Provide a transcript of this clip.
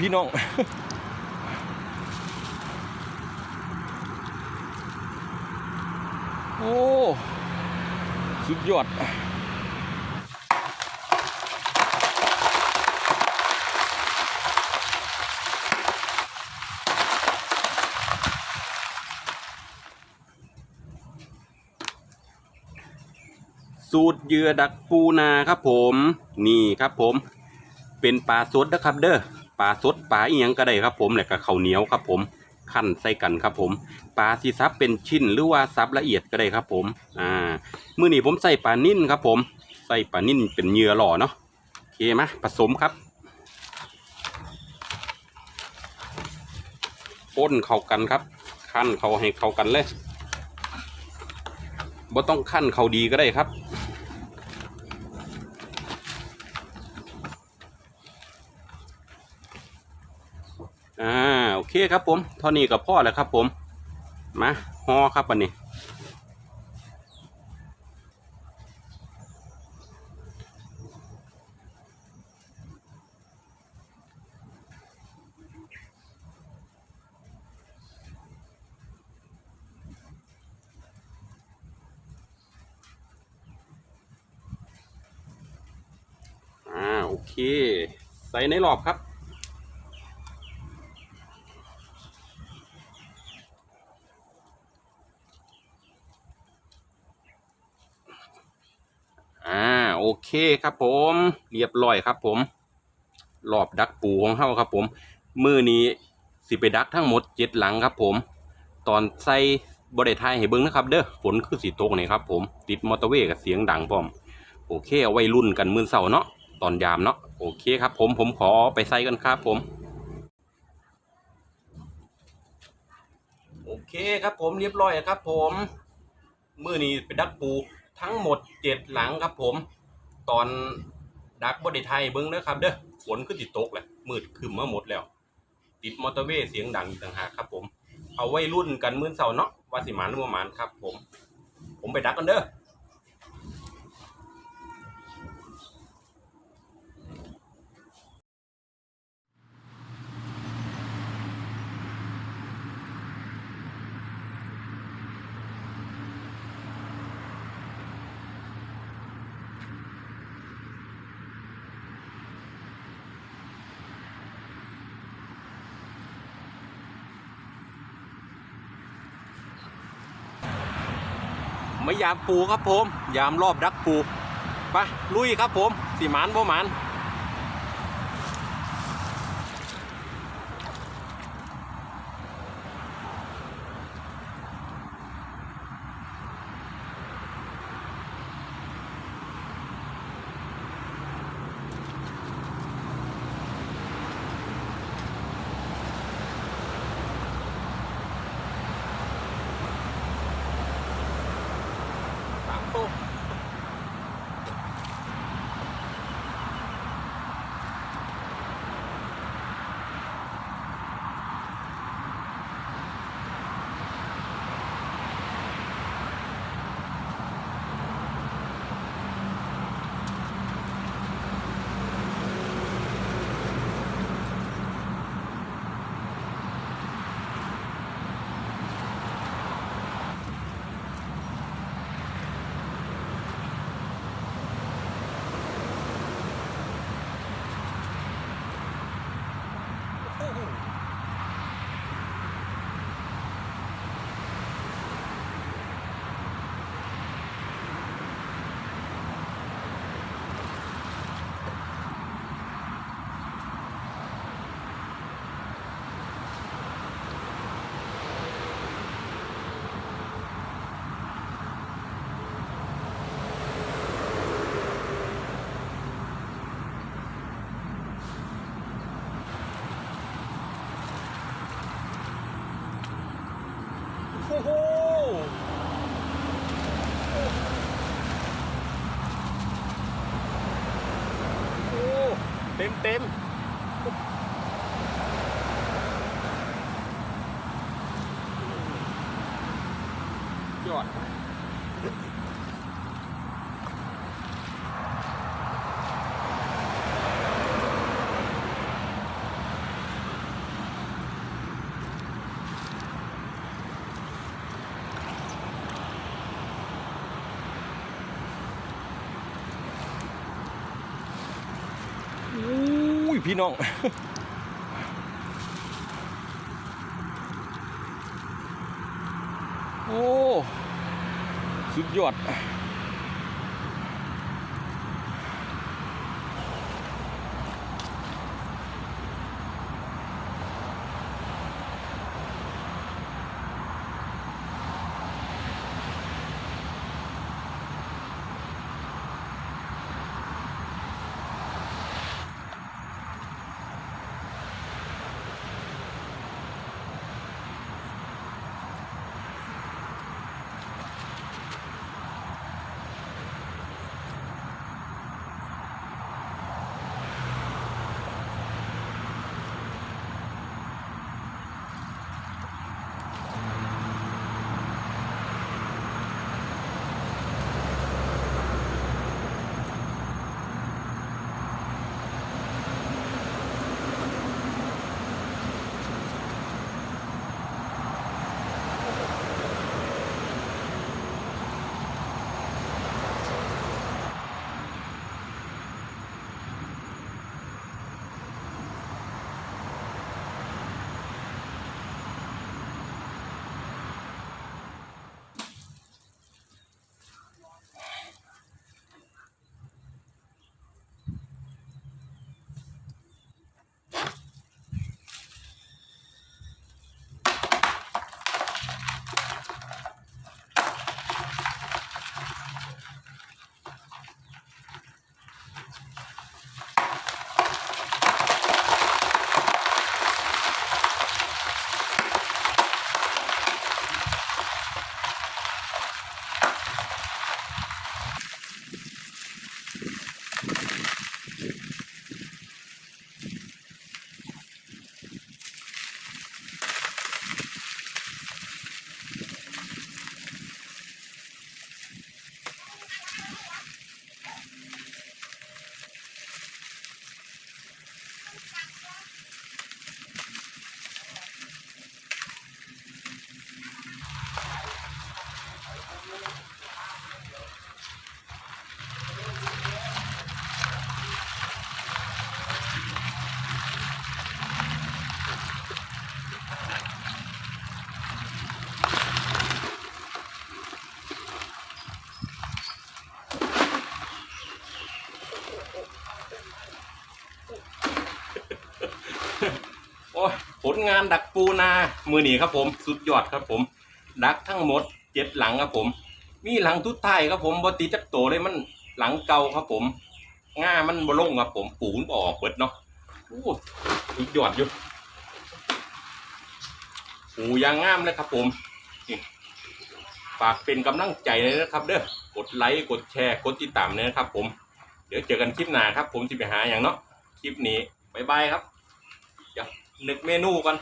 พี่น้องโอ้ สุดยอดสูตรเหยื่อดักปูนาครับผม นี่ครับผม เป็นปลาสดนะครับเด้อ ปลาสดปลาอีหยังก็ได้ครับ ผมแล้วก็ข้าวเหนียวครับ ผมขั้นใส่กันครับผมปลาสีซับเป็นชิ้นหรือว่าซับละเอียดก็ได้ครับ ผมอ่ามื้อนี้ผมใส่ปลานิ่นครับ ผมใส่ปลานิ่นเป็นเหยื่อหล่อเนาะโอเคมาผสมครับป้นเข้ากันครับ ขั้นเขาให้เข้ากันเลยบ่ต้องขั้นเขาดีก็ได้ครับ อ่าโอเคครับผมเท่านี้ก็พอแล้วครับผมมาห่อครับอันนี้อ่าโอเค ใส่ในรอบครับ อ่า โอเคครับผมเรียบร้อยครับผมรอบดักปูของเฮาครับผมมือนี้สิไปดักทั้งหมดเจ็ดหลังครับผม ตอนใส่บริทายให้เบิ้งนะครับเด้อฝนคือสีตกนี่ครับผมติดมอเตอร์เวย์กับเสียงดังพร้อม โอเคเอาไว้รุ่นกันมือเสาเนาะตอนยามเนาะโอเคครับผมผมขอไปใส่กันครับผม โอเคครับผมเรียบร้อยครับผม มือนี้ไปดักปูทั้งหมดเจ็ดหลังครับผม ตอนดักบดิไทยเบิ้งนะครับเด้อฝนก็ติดตกแหละมืดคึมมาหมดแล้ว ติดมอเตอร์เวย์เสียงดังอีกต่างหากครับผม เอาไว้รุ่นกันมื้อเสาร์เนาะว่าสิหมานหรือบ่หมานครับผม ผมไปดักกันเด้อ ไม่ยามปูครับผม ยามรอบดักปูไปลุยครับผมสีหมานบ่หมาน สามตัว โอ้โหโอ้เต็มเต็มยอด พี่น้อง โอ้ สุดยอด ผลงานดักปูนา มือหนีครับผม สุดยอดครับผม ดักทั้งหมดเจ็ดหลังครับผม มีหลังทุดท้ายครับผมบตีจับโตเลยมันหลังเก่าครับผมง่ามันบลงครับผมปูนออกเบิดเนาะโอ้สุดยอดอยู่ปูยางงามเลยครับผมฝากเป็นกำลังใจเลยนะครับเด้อกดไลค์กดแชร์กดติดตามเลยนะครับ ผม เดี๋ยวเจอกันคลิปหน้าครับ ผมจะไปหาอย่างเนาะคลิปนี้บ๊ายบายครับเดี๋ยว นึกเมนูก่อน